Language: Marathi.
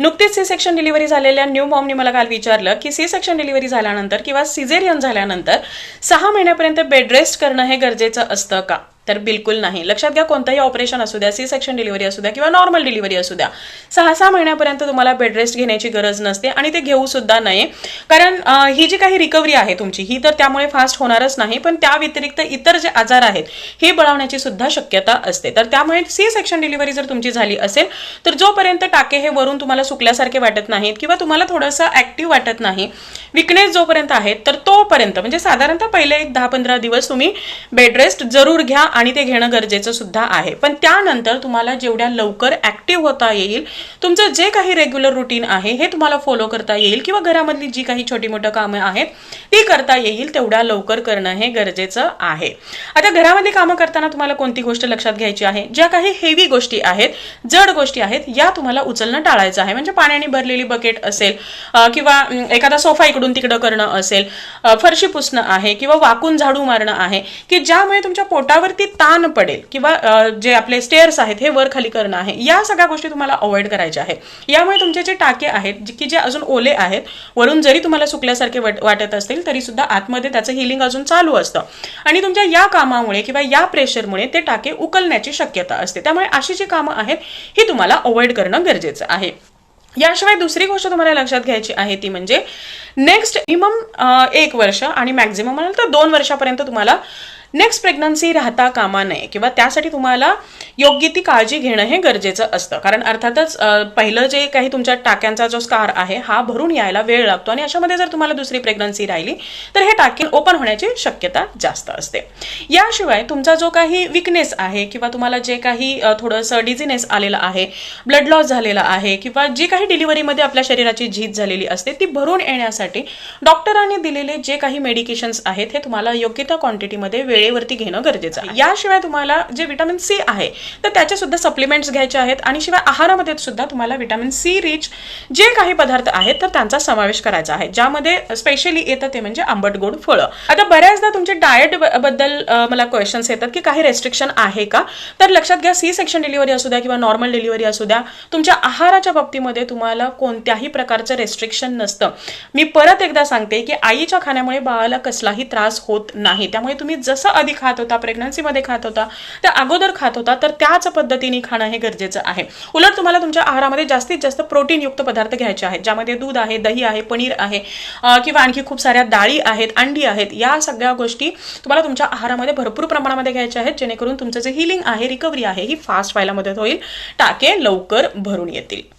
नुकतीच सी सेक्शन डिलिव्हरी झालेल्या न्यू मॉमनी मला काल विचारलं की सी सेक्शन डिलिव्हरी झाल्यानंतर किंवा सिझेरियन झाल्यानंतर सहा महिन्यापर्यंत बेड रेस्ट करणं हे गरजेचं असतं का? तर बिलकुल नाही. लक्षात घ्या कोणतंही ऑपरेशन असू द्या सी सेक्शन डिलिव्हरी असू द्या किंवा नॉर्मल डिलिव्हरी असू द्या सहा सहा महिन्यापर्यंत तुम्हाला बेड रेस्ट घेण्याची गरज नसते आणि ते घेऊ सुद्धा नये. कारण ही जी काही रिकव्हरी आहे तुमची ही तर त्यामुळे फास्ट होणारच नाही पण त्या व्यतिरिक्त इतर जे आजार आहेत हे बळावण्याची सुद्धा शक्यता असते. तर त्यामुळे सी सेक्शन डिलिव्हरी जर तुमची झाली असेल तर जोपर्यंत टाके हे वरून तुम्हाला सुकल्यासारखे वाटत नाहीत किंवा तुम्हाला थोडंसं ऍक्टिव्ह वाटत नाही विकनेस जोपर्यंत आहेत तर तोपर्यंत म्हणजे साधारणतः पहिले एक दहा पंधरा दिवस तुम्ही बेड रेस्ट जरूर घ्या आणि ते घेणं गरजेचं सुद्धा आहे. पण त्यानंतर तुम्हाला जेवढ्या लवकर ऍक्टिव्ह होता येईल तुमचं जे काही रेग्युलर रुटीन आहे हे तुम्हाला फॉलो करता येईल किंवा घरामधली जी काही छोटी मोठी कामं आहेत ती करता येईल तेवढ्या लवकर करणं हे गरजेचं आहे. आता घरामधली कामं करताना तुम्हाला कोणती गोष्ट लक्षात घ्यायची आहे? ज्या काही हेवी गोष्टी आहेत जड गोष्टी आहेत या तुम्हाला उचलणं टाळायचं आहे. म्हणजे पाण्याने भरलेली बकेट असेल किंवा एखादा सोफा इकडून तिकडं करणं असेल फरशी पुसणं आहे किंवा वाकून झाडू मारणं आहे की ज्यामुळे तुमच्या पोटावरती ताण पडेल किंवा जे आपले स्टेअर्स आहेत हे वर खाली करणं आहे या सगळ्या गोष्टी तुम्हाला अवॉइड करायच्या आहेत. यामुळे तुमचे जे टाके आहेत जे- की जे अजून ओले आहेत वरून जरी तुम्हाला सुकल्यासारखे वाट- वाटत असतील तरी सुद्धा आतमध्ये त्याचं हिलिंग अजून चालू असतं. आणि तुमच्या या कामामुळे किंवा या प्रेशरमुळे ते टाके उकलण्याची शक्यता असते. त्यामुळे अशी जी कामं आहेत ही तुम्हाला अवॉइड करणं गरजेचं आहे. याशिवाय दुसरी गोष्ट तुम्हाला लक्षात घ्यायची आहे ती म्हणजे नेक्स्ट मिनिमम एक वर्ष आणि मॅक्झिमम म्हणाल तर दोन वर्षापर्यंत तुम्हाला नेक्स्ट प्रेग्नन्सी राहता कामा नये किंवा त्यासाठी तुम्हाला योग्य ती काळजी घेणं हे गरजेचं असतं. कारण अर्थातच पहिलं जे काही तुमच्या टाक्यांचा जो स्कार आहे हा भरून यायला वेळ लागतो आणि अशामध्ये जर तुम्हाला दुसरी प्रेग्नन्सी राहिली तर हे टाके ओपन होण्याची शक्यता जास्त असते. याशिवाय तुमचा जो काही विकनेस आहे किंवा तुम्हाला जे काही थोडंसं डिझिनेस आलेलं आहे ब्लड लॉस झालेला आहे किंवा जी काही डिलिव्हरीमध्ये आपल्या शरीराची झीज झालेली असते ती भरून येण्यासाठी डॉक्टरांनी दिलेले जे काही मेडिकेशन्स आहेत हे तुम्हाला योग्य त्या क्वांटिटीमध्ये वेळेवरती घेणं गरजेचं आहे. याशिवाय तुम्हाला जे विटामिन सी आहे तर त्याचे सुद्धा सप्लिमेंट्स घ्यायचे आहेत आणि शिवाय आहारामध्ये सुद्धा तुम्हाला विटामिन सी रिच जे काही पदार्थ आहेत तर त्यांचा समावेश करायचा आहे. ज्यामध्ये स्पेशली येतं ते म्हणजे आंबट गोड फळं. आता बऱ्याचदा तुमचे डाएटबद्दल मला क्वेश्चन्स येतात की काही रेस्ट्रिक्शन आहे का? तर लक्षात घ्या सी सेक्शन डिलिव्हरी असू द्या किंवा नॉर्मल डिलिव्हरी असू द्या तुमच्या आहाराच्या बाबतीमध्ये तुम्हाला कोणत्याही प्रकारचं रेस्ट्रिक्शन नसतं. मी परत एकदा सांगते की आईच्या खाण्यामुळे बाळाला कसलाही त्रास होत नाही. त्यामुळे तुम्ही जसं आधी खात होता प्रेग्नन्सीमध्ये खात होता त्या अगोदर खात होता तर त्याच पद्धतीने खाणं हे गरजेचं आहे. उलट तुम्हाला तुमच्या आहारामध्ये जास्तीत जास्त प्रोटीनयुक्त पदार्थ घ्यायचे आहेत ज्यामध्ये दूध आहे दही आहे पनीर आहे किंवा आणखी खूप साऱ्या डाळी आहेत अंडी आहेत या सगळ्या गोष्टी तुम्हाला तुमच्या आहारामध्ये भरपूर प्रमाणामध्ये घ्यायच्या आहेत जेणेकरून तुमचं जे हिलिंग आहे रिकव्हरी आहे ही फास्ट व्हायला मदत होईल. टाके लवकर भरून येतील.